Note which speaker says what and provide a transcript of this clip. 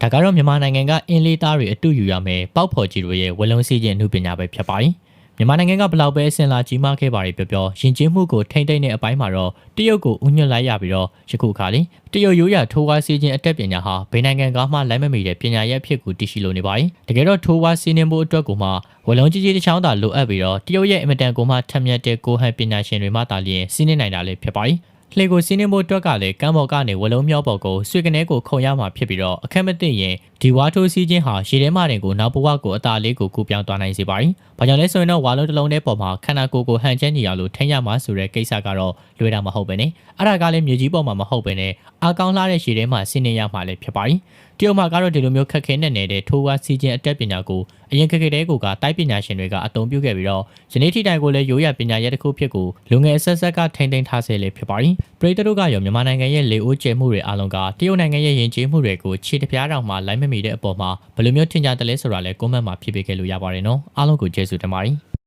Speaker 1: ဒါကတော့မြန်မာနိုင်ငံကအင်းလေးသားတွေအတူယူရမယ်ပေါက်ဖော်ကြီးတို့ရဲ့ဝလုံးစည်းခြင်းအမှုပညာပဲဖြစ်ပါတယ်မြန်မာနိုင်ငံကဘလောက်ပဲအစင်လာကြီးမားခဲ့ပါတွေပြောပြောယဉ်ကျေးမှုကိုထိမ့်သိမ့်တဲ့အပိုင်းမှာတော့တရုတ်ကိုဥညွတ်လိုက်ရပြီးတော့ယခုခါလေးတရုတ်ရိုးရာထိုးဝါးစည်းခြင်းအတက်ပညာဟာဘယ်နိုင်ငံကမှလိုက်မမီတဲ့ပညာရဲ့အဖြစ်ကိုတည်ရှိလိုနေပါတယ်တကယ်တော့ထိုးဝါးစည်းနှင်းဖို့အတွက်ကိုမှဝလုံးကြီးကြီးတစ်ချောင်းသာလိုအပ်ပြီးတော့တရုတ်ရဲ့အင်မတန်ကိုမှထက်မြက်တဲ့ကိုဟန်ပညာရှင်တွေမှတာလျင်စည်းနှင်းနိုင်တာလည်းဖြစ်ပါတယ် လှေကိုစီးနှင်းဖို့အတွက်ကလည်းကမ်းပေါ်ကနေဝလုံးမြောက်ပေါ်ကိုဆွေကနေကိုခုံရမှာဖြစ်ပြီးတော့အခက်မသိရင်ဒီဝါထိုးစီးခြင်းဟာရေထဲမှတင်ကိုနောက်ဘဝကိုအသာလေးကိုကူပြောင်းသွားနိုင်စေပါတယ်။ဘာကြောင့်လဲဆိုရင်တော့ဝါလုံးတစ်လုံးထဲပေါ်မှာခန္ဓာကိုယ်ကိုဟန်ချက်ညီအောင်လို့ထိန်းရမှာဆိုတဲ့ကိစ္စကတော့လွယ်တာမဟုတ်ပဲနဲ့အဲ့ဒါကလည်းမြေကြီးပေါ်မှာမဟုတ်ပဲနဲ့အာကောင်းလှတဲ့ရေထဲမှာစီးနှင်းရမှာလည်းဖြစ်ပါတယ်။ တရုတ်မှာကတော့ဒီလိုမျိုးခက်ခဲနဲ့နေတဲ့ထိုးဝါစီးခြင်းအတက်ပညာကိုအရင်ခက်ခဲတဲ့ကိုကတိုက်ပညာရှင်တွေကအသုံးပြုခဲ့ပြီးတော့ယနေ့ထိတိုင်ကိုလည်းရိုးရပညာရဲ့တစ်ခုဖြစ်ကိုလူငယ်အဆက်ဆက်ကထိန်းသိမ်းထားစေလေဖြစ်ပါတယ်။ပရိသတ်တို့ကရောမြန်မာနိုင်ငံရဲ့လေအိုးကျဲမှုတွေအားလုံးကတရုတ်နိုင်ငံရဲ့ယဉ်ကျေးမှုတွေကိုခြေတပြားတောင်မှလိုက်မမီတဲ့အပေါ်မှာဘယ်လိုမျိုးထင်ကြတယ်လဲဆိုတာလဲကွန်မန့်မှာဖြေပေးခဲ့လို့ရပါတယ်နော်အားလုံးကိုကျေးဇူးတင်ပါတယ်